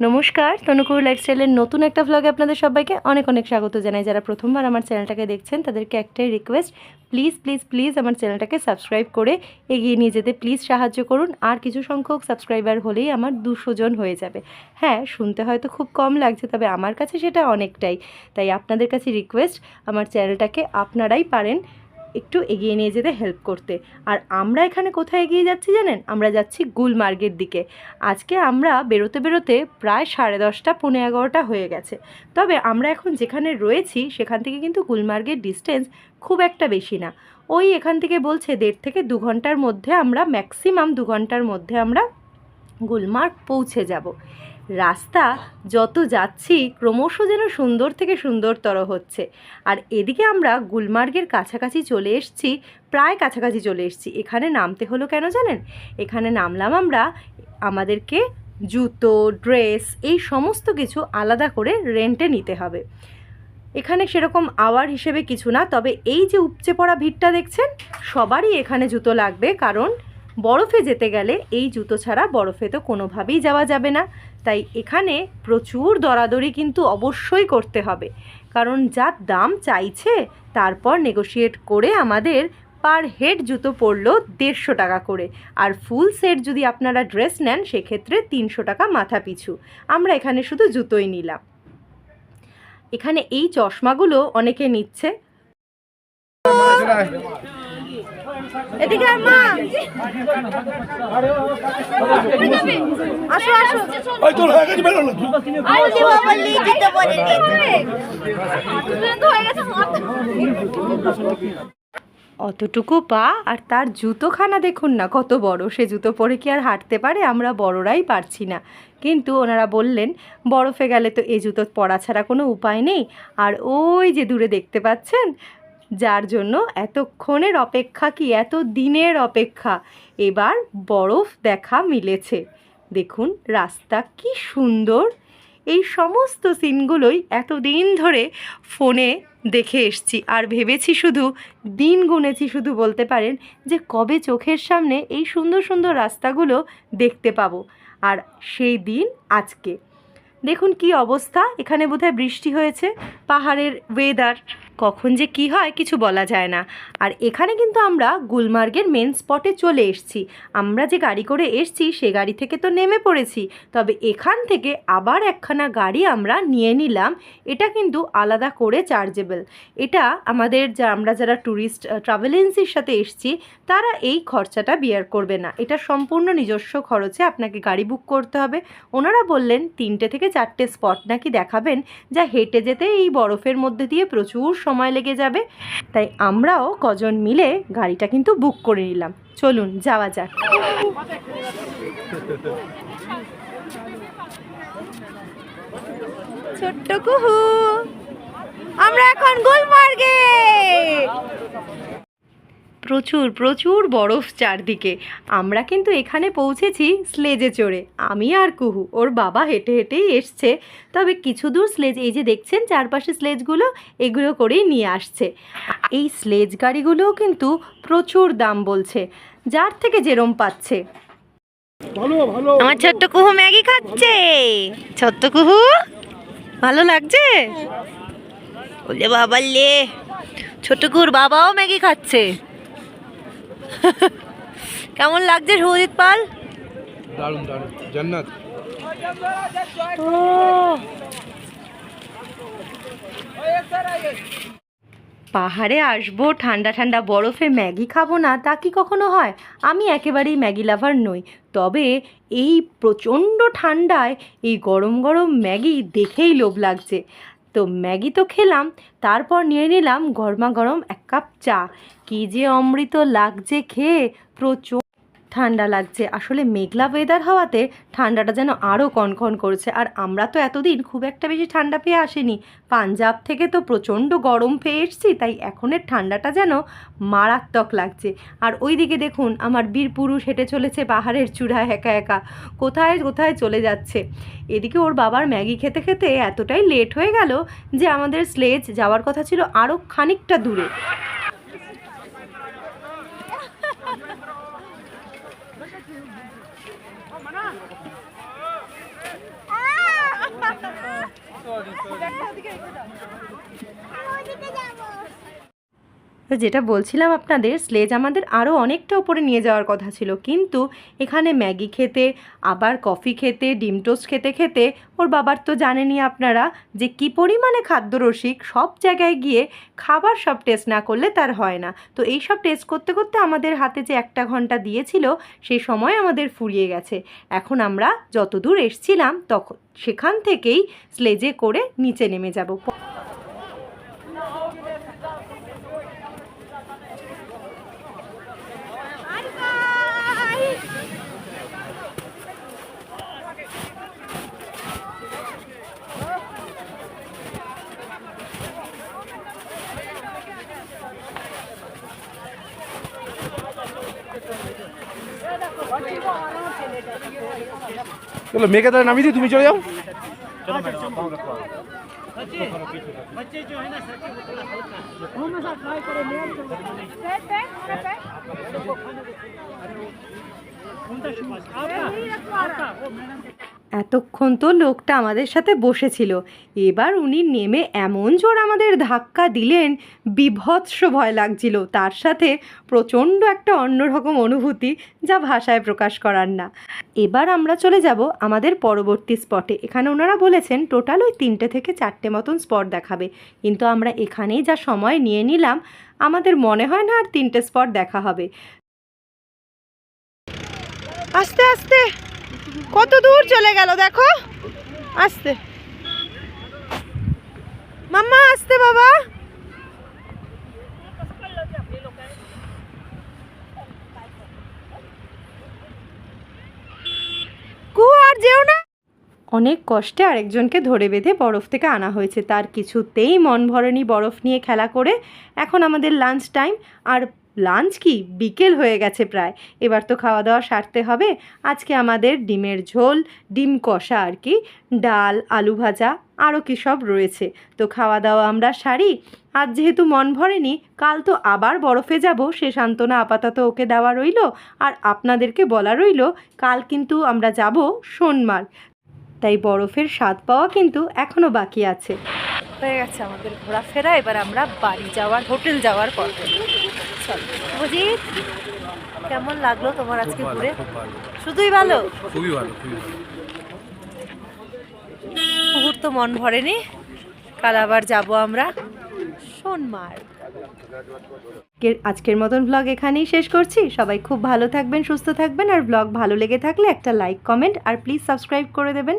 নমস্কার, তনুকুর লাইফস্টাইলের নতুন একটা ভ্লগে আপনাদের সবাইকে অনেক অনেক স্বাগত জানাই। যারা প্রথমবার আমার চ্যানেলটাকে দেখছেন, তাদেরকে একটাই রিকোয়েস্ট প্লিজ প্লিজ প্লিজ আমার চ্যানেলটাকে সাবস্ক্রাইব করে এগিয়ে নিয়ে যেতে প্লিজ সাহায্য করুন। আর কিছু সংখ্যক সাবস্ক্রাইবার হলেই আমার দুশো জন হয়ে যাবে। হ্যাঁ শুনতে হয়তো খুব কম লাগছে, তবে আমার কাছে সেটা অনেকটাই। তাই আপনাদের কাছে রিকোয়েস্ট আমার চ্যানেলটাকে আপনারাই পারেন। একটু এগিয়ে নিয়ে যেতে হেল্প করতে। আর আমরা এখানে কোথায় এগিয়ে যাচ্ছি জানেন? আমরা যাচ্ছি গুলমার্গের দিকে। আজকে আমরা বেরোতে বেরোতে প্রায় সাড়ে দশটা পনেরো এগারোটা হয়ে গেছে। তবে আমরা এখন যেখানে রয়েছি, সেখান থেকে কিন্তু গুলমার্গের ডিস্টেন্স খুব একটা বেশি না। ওই এখান থেকে বলছে দেড় থেকে দু ঘণ্টার মধ্যে আমরা ম্যাক্সিমাম দু ঘণ্টার মধ্যে আমরা গুলমার্গ পৌঁছে যাব। রাস্তা যত যাচ্ছি ক্রমশ যেন সুন্দর থেকে সুন্দরতর হচ্ছে। আর এদিকে আমরা গুলমার্গের কাছাকাছি চলে এসেছি, প্রায় কাছাকাছি চলে এসেছি। এখানে নামতে হলো কেন জানেন? এখানে নামলাম আমরা আমাদেরকে জুতো, ড্রেস এই সমস্ত কিছু আলাদা করে রেন্টে নিতে হবে। এখানে সেরকম আওয়ার হিসেবে কিছু না, তবে এই যে উপচে পড়া ভিড়টা দেখছেন, সবারই এখানে জুতো লাগবে। কারণ বরফে যেতে গেলে এই জুতো ছাড়া বরফে তো কোনোভাবেই যাওয়া যাবে না। তাই এখানে প্রচুর দরাদরি কিন্তু অবশ্যই করতে হবে। কারণ যা দাম চাইছে, তারপর নেগোশিয়েট করে আমাদের পার হেড জুতো পড়ল দেড়শো টাকা করে। আর ফুল সেট যদি আপনারা ড্রেস নেন, সেক্ষেত্রে তিনশো টাকা মাথা পিছু। আমরা এখানে শুধু জুতোই নিলাম। এখানে এই চশমাগুলো অনেকে নিচ্ছে। এদিকে মা আসো আসো। ওই তোর হয়ে গেছে বেরো না। অতটুকু পা আর তার জুতোখানা দেখুন না কত বড়। সে জুতো পরে কি আর হাঁটতে পারে আমরা বড়রাই পারছি না। কিন্তু ওনারা বললেন বরফে গেলে তো এই জুতো পরা ছাড়া কোনো উপায় নেই। আর ওই যে দূরে দেখতে পাচ্ছেন যার জন্য এতক্ষণের অপেক্ষা কি? এত দিনের অপেক্ষা। এবার বরফ দেখা মিলেছে। দেখুন রাস্তা কি সুন্দর। এই সমস্ত সিনগুলোই এতদিন ধরে ফোনে দেখে এসছি। আর ভেবেছি শুধু, দিন গুনেছি শুধু বলতে পারেন যে, কবে চোখের সামনে এই সুন্দর সুন্দর রাস্তাগুলো দেখতে পাবো। আর সেই দিন আজকে। দেখুন কি অবস্থা। এখানে বোধহয় বৃষ্টি হয়েছে। পাহাড়ের ওয়েদার কখন যে কি হয় কিছু বলা যায় না। আর এখানে কিন্তু আমরা গুলমার্গের মেন স্পটে চলে এসেছি। আমরা যে গাড়ি করে এসছি, সে গাড়ি থেকে তো নেমে পড়েছি। তবে এখান থেকে আবার একখানা গাড়ি আমরা নিয়ে নিলাম। এটা কিন্তু আলাদা করে চার্জেবল এটা আমাদের যা, আমরা যারা ট্যুরিস্ট ট্রাভেল এজেন্সির সাথে এসছি, তারা এই খরচাটা বিয়ার করবে না। এটা সম্পূর্ণ নিজস্ব খরচে আপনাকে গাড়ি বুক করতে হবে। ওনারা বললেন, তিনটে থেকে চারটে স্পট নাকি দেখাবেন, যা হেঁটে যেতে এই বরফের মধ্যে দিয়ে প্রচুর সময় লেগে যাবে। তাই আমরাও কজন মিলে গাড়িটা কিন্তু বুক করে নিলাম। চলুন, যাওয়া যাক। ছোট্ট কুহু, আমরা এখন গুলমার্গে। প্রচুর প্রচুর বরফ চারদিকে। আমরা কিন্তু এখানে পৌঁছেছি স্লেজে চড়ে। আমি আর কুহু ওর বাবা হেঁটে হেঁটেই এসছে। তবে কিছু দূর স্লেজ এই যে দেখছেন চারপাশে স্লেজগুলো এগুলো করেই নিয়ে আসছে। এই স্লেজ গাড়িগুলোও কিন্তু প্রচুর দাম বলছে যার থেকে যেরম পাচ্ছে। ভালো ভালো। আমার ছোট্ট কুহু ম্যাগি খাচ্ছে। ছোট্ট কুহু ভালো লাগছে? বলে বাবা লে ছোট্ট কুহুর বাবাও ম্যাগি খাচ্ছে। কেমন লাগছে সুজিত পাল? জান্নাত। পাহাড়ে আসব ঠান্ডা ঠান্ডা বরফে ম্যাগি খাব না তা কি কখনো হয়? আমি একেবারেই ম্যাগি লাভার নই। তবে এই প্রচণ্ড ঠান্ডায় এই গরম গরম ম্যাগি দেখেই লোভ লাগছে। তো ম্যাগি তো খেলাম, তারপর নিয়ে নিলাম গরমা গরম এক কাপ চা। কী যে অমৃত লাগছে খেয়ে, প্রচুর ঠান্ডা লাগছে। আসলে মেঘলা ওয়েদার হওয়াতে ঠান্ডাটা যেন আরও কনকন করছে। আর আমরা তো এতদিন খুব একটা বেশি ঠান্ডা পেয়ে আসিনি। পাঞ্জাব থেকে তো প্রচণ্ড গরম পেয়ে এসছি, তাই এখনের ঠান্ডাটা যেন মারাত্মক লাগছে। আর ওইদিকে দেখুন, আমার বীর পুরুষ হেঁটে চলেছে পাহাড়ের চূড়ায় একা একা। কোথায় কোথায় চলে যাচ্ছে? এদিকে ওর বাবার ম্যাগি খেতে খেতে এতটাই লেট হয়ে গেল যে আমাদের স্লেজ যাওয়ার কথা ছিল আরও খানিকটা দূরে। ব্যাগটা ওদিকে রেখে দাও। তো যেটা বলছিলাম আপনাদের স্লেজ আমাদের আরও অনেকটা উপরে নিয়ে যাওয়ার কথা ছিল। কিন্তু এখানে ম্যাগি খেতে, আবার কফি খেতে, ডিম টোস্ট খেতে খেতে, ওর বাবার তো জানেনই আপনারা যে কি পরিমাণে খাদ্যরসিক, সব জায়গায় গিয়ে খাবার সব টেস্ট না করলে তার হয় না। তো এই সব টেস্ট করতে করতে আমাদের হাতে যে একটা ঘণ্টা দিয়েছিল, সেই সময় আমাদের ফুরিয়ে গেছে। এখন আমরা যতদূর এসছিলাম তখন সেখান থেকেই স্লেজে করে নিচে নেমে যাব। চলো মেয়েকে তাহলে নামিয়ে দিই তুমি চলে যাও এতক্ষণ তো লোকটা আমাদের সাথে বসেছিল। এবার উনি নেমে এমন জোর আমাদের ধাক্কা দিলেন, বিভৎস ভয় লাগছিল। তার সাথে প্রচণ্ড একটা অন্যরকম অনুভূতি যা ভাষায় প্রকাশ করার না। এবার আমরা চলে যাব আমাদের পরবর্তী স্পটে এখানে ওনারা বলেছেন, টোটাল ওই তিনটে থেকে চারটে মতন স্পট দেখাবে। কিন্তু আমরা এখানেই যা সময় নিয়ে নিলাম, আমাদের মনে হয় না আর তিনটে স্পট দেখা হবে। আস্তে আস্তে! কত দূর চলে গেল, দেখো। আসতে। মাম্মা, আসতে বাবা। আর যেও না। অনেক কষ্টে আরেকজনকে ধরে বেঁধে বরফ থেকে আনা হয়েছে। তার কিছুতেই মন ভরেনি বরফ নিয়ে খেলা করে। এখন আমাদের লাঞ্চ টাইম আর লাঞ্চ কি? বিকেল হয়ে গেছে প্রায়। এবার তো খাওয়া দাওয়া সারতে হবে। আজকে আমাদের ডিমের ঝোল, ডিম কষা আর কি, ডাল, আলু ভাজা আরও কী সব রয়েছে। তো খাওয়া দাওয়া আমরা সারি। আজ যেহেতু মন ভরেনি, কাল তো আবার বরফে যাব। সে সান্ত্বনা আপাতত ওকে দেওয়া রইল। আর আপনাদেরকে বলা রইল, কাল কিন্তু আমরা যাব সোনমার্গ। তাই বরফের স্বাদ পাওয়া কিন্তু এখনও বাকি আছে। হয়ে গেছে আমাদের ঘোরাফেরা। এবার আমরা বাড়ি যাওয়ার, হোটেল যাওয়ার পর চলো বুঝি কেমন লাগল তোমার আজকে ঘুরে? শুধুই ভালো? খুবই ভালো ভালো। মুহূর্ত মন ভরেনি কাল আবার যাব আমরা সোনমার্গ। আজকের- আজকের মতন ব্লগ এখানেই শেষ করছি। সবাই খুব ভালো থাকবেন সুস্থ থাকবেন আর ব্লগ ভালো লেগে থাকলে একটা লাইক কমেন্ট আর প্লিজ সাবস্ক্রাইব করে দেবেন।